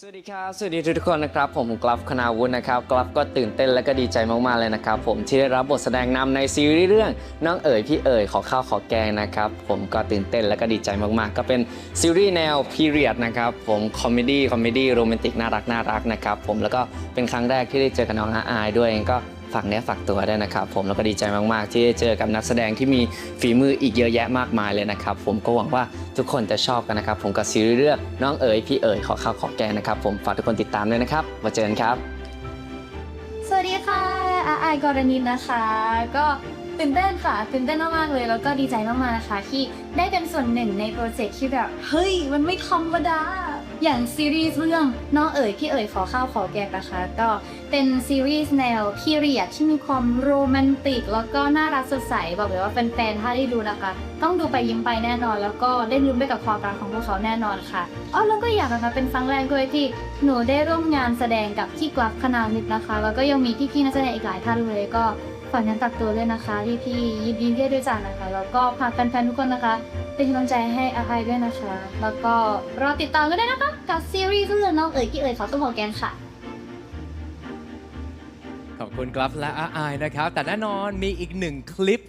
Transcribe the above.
สวัสดีครับสวัสดีทุกคนนะครับ ผมกลัฟคณาวุฒินะครับกลัฟก็ตื่นเต้นและก็ดีใจมากๆเลยนะครับ ผมที่ได้รับบทแสดงนำในซีรีส์เรื่องน้องเอ๋ยพี่เอ๋ยขอข้าวขอแกงนะครับ ผมก็ตื่นเต้นและก็ดีใจมากๆ ก็เป็นซีรีส์แนวพีเรียดนะครับ ผมคอมเมดี้คอมเมดี้โรแมนติกน่ารักน่ารักนะครับ ผมแล้วก็เป็นครั้งแรกที่ได้เจอกับน้องอาอายด้วยก็ ฝากเนื้อฝากตัวด้วยนะครับผมแล้วก็ดีใจมากๆ ที่ได้เจอกับนักแสดงที่มีฝีมืออีกเยอะแยะมากมายเลยนะครับ ผมก็หวังว่าทุกคนจะชอบกันนะครับ ผมกับซีรีส์เรื่องน้องเอ๋ยพี่เอ๋ยขอข้าวขอแกงนะครับผมฝากทุกคนติดตามด้วยนะครับมาเจอกันครับสวัสดีค่ะอาอายกรณิตนะคะ ก็ตื่นเต้นค่ะตื่นเต้นมากๆเลย แล้วก็ดีใจมากๆนะคะ ที่ได้เป็นส่วนหนึ่งในโปรเจกต์ที่แบบ เฮ้ย มันไม่ธรรมดา อย่างซีรีส์เรื่องน้องเอ๋ยพี่เอ๋ยขอข้าวขอแกงนะคะ ก็เป็นซีรีส์แนวพีเรียดที่มีความโรแมนติก แล้วก็น่ารักสดใสบอกเลยว่าแฟนๆถ้าได้ดูนะคะ ต้องดูไปยิ้มไปแน่นอน แล้วก็ได้ลุ้นไปกับความรักของพวกเขาแน่นอนค่ะอ๋อแล้วก็อยากนะคะเป็นครั้งแรกด้วยที่หนูได้ร่วมงานแสดงกับพี่กวักคณาวิทย์นะคะ แล้วก็ยังมีพี่ๆนักแสดงอีกหลายท่านเลยก็ฝากยันตักตัวด้วยนะคะที่พี่ยินดีที่ได้รู้จักนะคะแล้วก็ฝากแฟนๆทุกคนนะคะ เป็นกำลังใจให้อาไอด้วยนะคะ แล้วก็รอติดตามกันด้นะคะกับซีรีส์เรื่องน้องเอ๋ยกี่เอ๋ยขาต้องบอกแกนค่ะ ขอบคุณกราฟและอาอายนะครับ แต่แน่นอนมีอีกหนึ่งคลิป